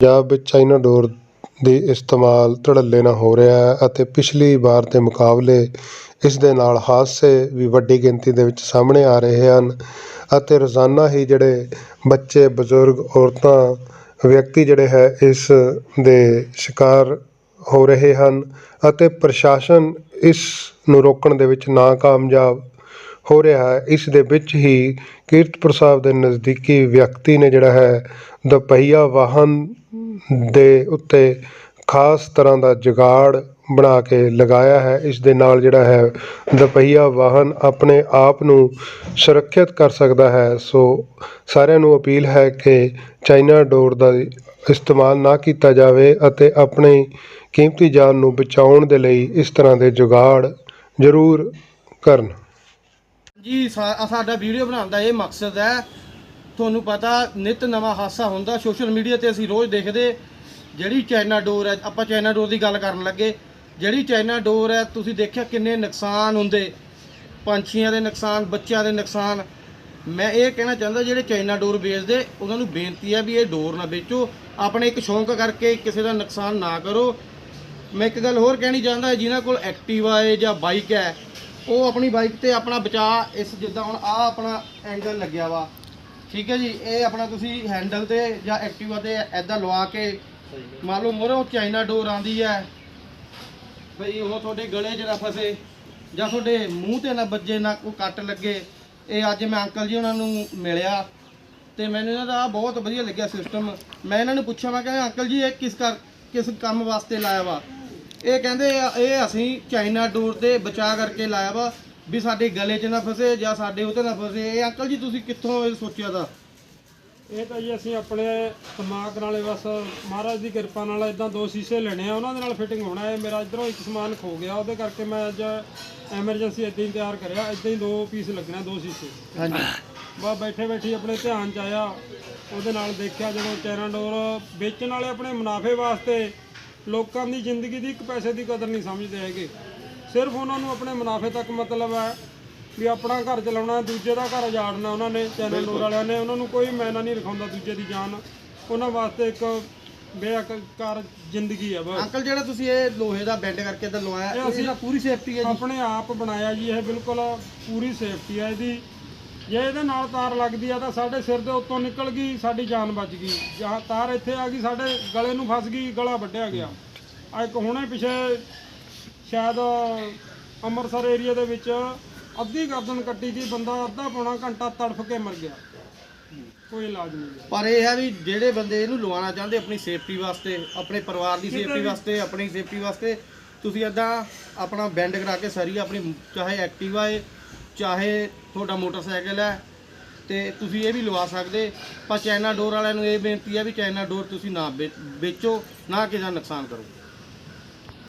ਪੰਜਾਬ ਵਿੱਚ ਚਾਈਨਾ ਡੋਰ ਦੀ ਇਸਤੇਮਾਲ ਧੜੱਲੇ ਨਾਲ ਹੋ ਰਿਹਾ ਹੈ ਅਤੇ ਪਿਛਲੀ ਵਾਰ ਦੇ ਮੁਕਾਬਲੇ ਇਸ ਦੇ ਨਾਲ ਹਾਦਸੇ ਵੀ ਵੱਡੀ ਗਿਣਤੀ ਦੇ ਵਿੱਚ ਸਾਹਮਣੇ ਆ ਰਹੇ ਹਨ ਅਤੇ ਰੋਜ਼ਾਨਾ ਹੀ ਜਿਹੜੇ ਬੱਚੇ, ਬਜ਼ੁਰਗ, ਔਰਤਾਂ, ਵਿਅਕਤੀ ਜਿਹੜੇ ਹੈ ਇਸ ਦੇ ਸ਼ਿਕਾਰ ਹੋ ਰਹੇ ਹਨ ਅਤੇ ਪ੍ਰਸ਼ਾਸਨ ਇਸ ਨੂੰ ਰੋਕਣ ਦੇ ਵਿੱਚ ਨਾਕਾਮਯਾਬ ਹੋ ਰਿਹਾ ਹੈ। ਇਸ ਦੇ ਵਿੱਚ ਹੀ ਕੀਰਤਪੁਰ ਸਾਹਿਬ ਦੇ ਨਜ਼ਦੀਕੀ ਵਿਅਕਤੀ ਨੇ ਜਿਹੜਾ ਹੈ, ਦੁਪਹੀਆ ਵਾਹਨ ਦੇ ਉੱਤੇ ਖਾਸ ਤਰ੍ਹਾਂ ਦਾ ਜੁਗਾੜ ਬਣਾ ਕੇ ਲਗਾਇਆ ਹੈ। ਇਸ ਦੇ ਨਾਲ ਜਿਹੜਾ ਹੈ, ਦੁਪਹੀਆ ਵਾਹਨ ਆਪਣੇ ਆਪ ਨੂੰ ਸੁਰੱਖਿਅਤ ਕਰ ਸਕਦਾ ਹੈ। ਸੋ ਸਾਰਿਆਂ ਨੂੰ ਅਪੀਲ ਹੈ ਕਿ ਚਾਈਨਾ ਡੋਰ ਦਾ ਇਸਤੇਮਾਲ ਨਾ ਕੀਤਾ ਜਾਵੇ ਅਤੇ ਆਪਣੀ ਕੀਮਤੀ ਜਾਨ ਨੂੰ ਬਚਾਉਣ ਦੇ ਲਈ ਇਸ ਤਰ੍ਹਾਂ ਦੇ ਜੁਗਾੜ ਜ਼ਰੂਰ ਕਰਨ। ਜੀ, ਸਾ- ਸਾਡਾ ਵੀਡੀਓ ਬਣਾਉਣ ਦਾ ਇਹ ਮਕਸਦ ਹੈ। ਤੁਹਾਨੂੰ ਪਤਾ ਨਿਤ ਨਵਾਂ ਹਾਸਾ ਹੁੰਦਾ, ਸੋਸ਼ਲ ਮੀਡੀਆ ਤੇ ਅਸੀਂ ਰੋਜ਼ ਦੇਖਦੇ। ਜਿਹੜੀ ਚਾਈਨਾ ਡੋਰ ਹੈ, ਆਪਾਂ ਚਾਈਨਾ ਡੋਰ ਦੀ ਗੱਲ ਕਰਨ ਲੱਗੇ। ਜਿਹੜੀ ਚਾਈਨਾ ਡੋਰ ਹੈ, ਤੁਸੀਂ ਦੇਖਿਆ ਕਿੰਨੇ ਨੁਕਸਾਨ ਹੁੰਦੇ। ਪੰਛੀਆਂ ਦੇ ਨੁਕਸਾਨ, ਬੱਚਿਆਂ ਦੇ ਨੁਕਸਾਨ। ਮੈਂ ਇਹ ਕਹਿਣਾ ਚਾਹੁੰਦਾ, ਜਿਹੜੇ ਚਾਈਨਾ ਡੋਰ ਵੇਚਦੇ, ਉਹਨਾਂ ਨੂੰ ਬੇਨਤੀ ਹੈ ਵੀ ਇਹ ਡੋਰ ਨਾ ਵੇਚੋ। ਆਪਣੇ ਇੱਕ ਸ਼ੌਂਕ ਕਰਕੇ ਕਿਸੇ ਦਾ ਨੁਕਸਾਨ ਨਾ ਕਰੋ। ਮੈਂ ਇੱਕ ਗੱਲ ਹੋਰ ਕਹਿਣੀ ਚਾਹੁੰਦਾ, ਜਿਨ੍ਹਾਂ ਕੋਲ ਐਕਟਿਵਾ ਹੈ ਜਾਂ ਬਾਈਕ ਹੈ ਉਹ ਆਪਣੀ ਬਾਈਕ ਤੇ ਆਪਣਾ ਬਚਾ ਇਸ ਜਿੱਦਾਂ ਹੁਣ ਆ ਆਪਣਾ ਐਂਗਲ ਲੱਗਿਆ ਵਾ। ਠੀਕ ਹੈ ਜੀ? ਇਹ ਆਪਣਾ ਤੁਸੀਂ ਹੈਂਡਲ ਤੇ ਜਾਂ ਐਕਟਿਵਾ ਤੇ ਐਦਾਂ ਲਵਾ ਕੇ ਮੰਨ ਲਓ ਮੋਰੋਂ ਚਾਈਨਾ ਡੋਰ ਆਂਦੀ ਹੈ। ਬਈ ਉਹ ਤੁਹਾਡੇ ਗਲੇ 'ਚ ਨਾ ਫਸੇ ਜਾਂ ਤੁਹਾਡੇ ਮੂੰਹ ਤੇ ਨਾ ਵੱਜੇ, ਨਾ ਕੋਈ ਕੱਟ ਲੱਗੇ। ਇਹ ਅੱਜ ਮੈਂ ਅੰਕਲ ਜੀ ਉਹਨਾਂ ਨੂੰ ਮਿਲਿਆ ਤੇ ਮੈਨੂੰ ਇਹਨਾਂ ਦਾ ਬਹੁਤ ਵਧੀਆ ਲੱਗਿਆ ਸਿਸਟਮ ਮੈਂ ਇਹਨਾਂ ਨੂੰ ਪੁੱਛਿਆ, ਮੈਂ ਕਿਹਾ ਅੰਕਲ ਜੀ, ਇਹ ਕਿਸ ਕਰ, ਕਿਸ ਕੰਮ ਵਾਸਤੇ ਲਾਇਆ ਵਾ? ਇਹ ਕਹਿੰਦੇ ਆ, ਇਹ ਅਸੀਂ ਚਾਈਨਾ ਡੋਰ ਤੇ ਬਚਾ ਕਰਕੇ ਲਾਇਆ ਵਾ ਵੀ ਸਾਡੇ ਗਲੇ 'ਚ ਨਾ ਫਸੇ ਜਾਂ ਸਾਡੇ ਉਤੇ ਨਾ ਫਸੇ। ਇਹ ਅੰਕਲ ਜੀ ਤੁਸੀਂ ਕਿੱਥੋਂ ਇਹ ਸੋਚਿਆ ਦਾ? ਇਹ ਤਾਂ ਜੀ ਅਸੀਂ ਆਪਣੇ ਦਿਮਾਗ ਨਾਲੇ ਬਸ ਮਹਾਰਾਜ ਦੀ ਕਿਰਪਾ ਨਾਲ ਇਦਾਂ ਦੋ ਸ਼ੀਸ਼ੇ ਲੈਣੇ ਆ ਉਹਨਾਂ ਦੇ ਨਾਲ ਫਿਟਿੰਗ ਹੋਣਾ ਹੈ। ਮੇਰਾ ਇਧਰੋਂ ਇੱਕ ਸਮਾਨ ਖੋ ਗਿਆ ਉਹਦੇ ਕਰਕੇ ਮੈਂ ਅੱਜ ਐਮਰਜੈਂਸੀ ਇਦਾਂ ਹੀ ਤਿਆਰ ਕਰਿਆ। ਇਦਾਂ ਹੀ ਦੋ ਪੀਸ ਲੱਗਣੇ ਦੋ ਸ਼ੀਸ਼ੇ। ਹਾਂਜੀ। ਬਾ ਬੈਠੇ ਬੈਠੀ ਆਪਣੇ ਧਿਆਨ ਚ ਆਇਆ ਉਹਦੇ ਨਾਲ ਦੇਖਿਆ ਜਦੋਂ ਚੈਨਾ ਡੋਰ ਵੇਚਣ ਵਾਲੇ ਆਪਣੇ ਮੁਨਾਫੇ ਵਾਸਤੇ ਲੋਕਾਂ ਦੀ ਜ਼ਿੰਦਗੀ ਦੀ ਇੱਕ ਪੈਸੇ ਦੀ ਕਦਰ ਨਹੀਂ ਸਮਝਦੇ ਹੈਗੇ। ਸਿਰਫ ਉਹਨਾਂ ਨੂੰ ਆਪਣੇ ਮੁਨਾਫੇ ਤੱਕ ਮਤਲਬ ਹੈ ਵੀ ਆਪਣਾ ਘਰ ਚਲਾਉਣਾ ਦੂਜੇ ਦਾ ਘਰ ਉਜਾੜਨਾ ਉਹਨਾਂ ਨੇ ਚੈਨਲ ਡੋਰ ਵਾਲਿਆਂ ਨੇ। ਉਹਨਾਂ ਨੂੰ ਕੋਈ ਮੈਨਾ ਨਹੀਂ ਰਖਾਉਂਦਾ ਦੂਜੇ ਦੀ ਜਾਨ। ਉਹਨਾਂ ਵਾਸਤੇ ਇੱਕ ਬੇਅਕਾਰ ਜ਼ਿੰਦਗੀ ਹੈ ਬਸ। ਅੰਕਲ ਜਿਹੜਾ ਤੁਸੀਂ ਇਹ ਲੋਹੇ ਦਾ ਬੈਂਡ ਕਰਕੇ ਤਾਂ ਲਵਾਇਆ ਇਹ ਇਹ ਅਸੀਂ- ਇਹਦਾ ਪੂਰੀ ਸੇਫਟੀ ਹੈ ਜੀ। ਆਪਣੇ ਆਪ ਬਣਾਇਆ ਜੀ ਇਹ ਬਿਲਕੁਲ ਪੂਰੀ ਸੇਫਟੀ ਹੈ ਇਹਦੀ। ਜੇ ਇਹਦੇ ਨਾਲ ਤਾਰ ਲੱਗਦੀ ਆ ਤਾਂ ਸਾਡੇ ਸਿਰ ਦੇ ਉੱਤੋਂ ਨਿਕਲ ਗਈ ਸਾਡੀ ਜਾਨ ਬਚ ਗਈ। ਜਾਂ ਤਾਰ ਇੱਥੇ ਆ ਗਈ ਸਾਡੇ ਗਲੇ ਨੂੰ ਫਸ ਗਈ ਗਲਾ ਵੱਢਿਆ ਗਿਆ। ਆ ਇੱਕ ਹੁਣੇ ਪਿਛੇ ਸ਼ਾਇਦ ਅੰਮ੍ਰਿਤਸਰ ਏਰੀਆ ਦੇ ਵਿੱਚ ਅੱਧੀ ਗਰਦਨ ਕੱਟੀ ਦੀ ਬੰਦਾ ਅੱਧਾ ਪੌਣਾ ਘੰਟਾ ਤੜਫ ਕੇ ਮਰ ਗਿਆ। ਕੋਈ ਇਲਾਜ ਨਹੀਂ ਪਰ ਇਹ ਹੈ ਵੀ ਜਿਹੜੇ ਬੰਦੇ ਇਹਨੂੰ ਲਵਾਉਣਾ ਚਾਹੁੰਦੇ ਆਪਣੀ ਸੇਫਟੀ ਵਾਸਤੇ ਆਪਣੇ ਪਰਿਵਾਰ ਦੀ ਸੇਫਟੀ ਵਾਸਤੇ ਆਪਣੀ ਸੇਫਟੀ ਵਾਸਤੇ ਤੁਸੀਂ ਇਦਾਂ ਆਪਣਾ ਬੈਂਡ ਕਰਾ ਕੇ ਸਰੀ ਆਪਣੀ ਚਾਹੇ ਐਕਟਿਵਾ ਹੈ ਚਾਹੇ ਤੁਹਾਡਾ ਮੋਟਰਸਾਈਕਲ ਹੈ ਤੇ ਤੁਸੀਂ ਇਹ ਵੀ ਲਵਾ ਸਕਦੇ, ਪਰ ਚਾਈਨਾ ਡੋਰ ਵਾਲਿਆਂ ਨੂੰ ਇਹ ਬੇਨਤੀ ਹੈ ਵੀ ਚਾਈਨਾ ਡੋਰ ਤੁਸੀਂ ਨਾ ਵੇ- ਵੇਚੋ, ਨਾ ਕਿਸੇ ਦਾ ਨੁਕਸਾਨ ਕਰੋ।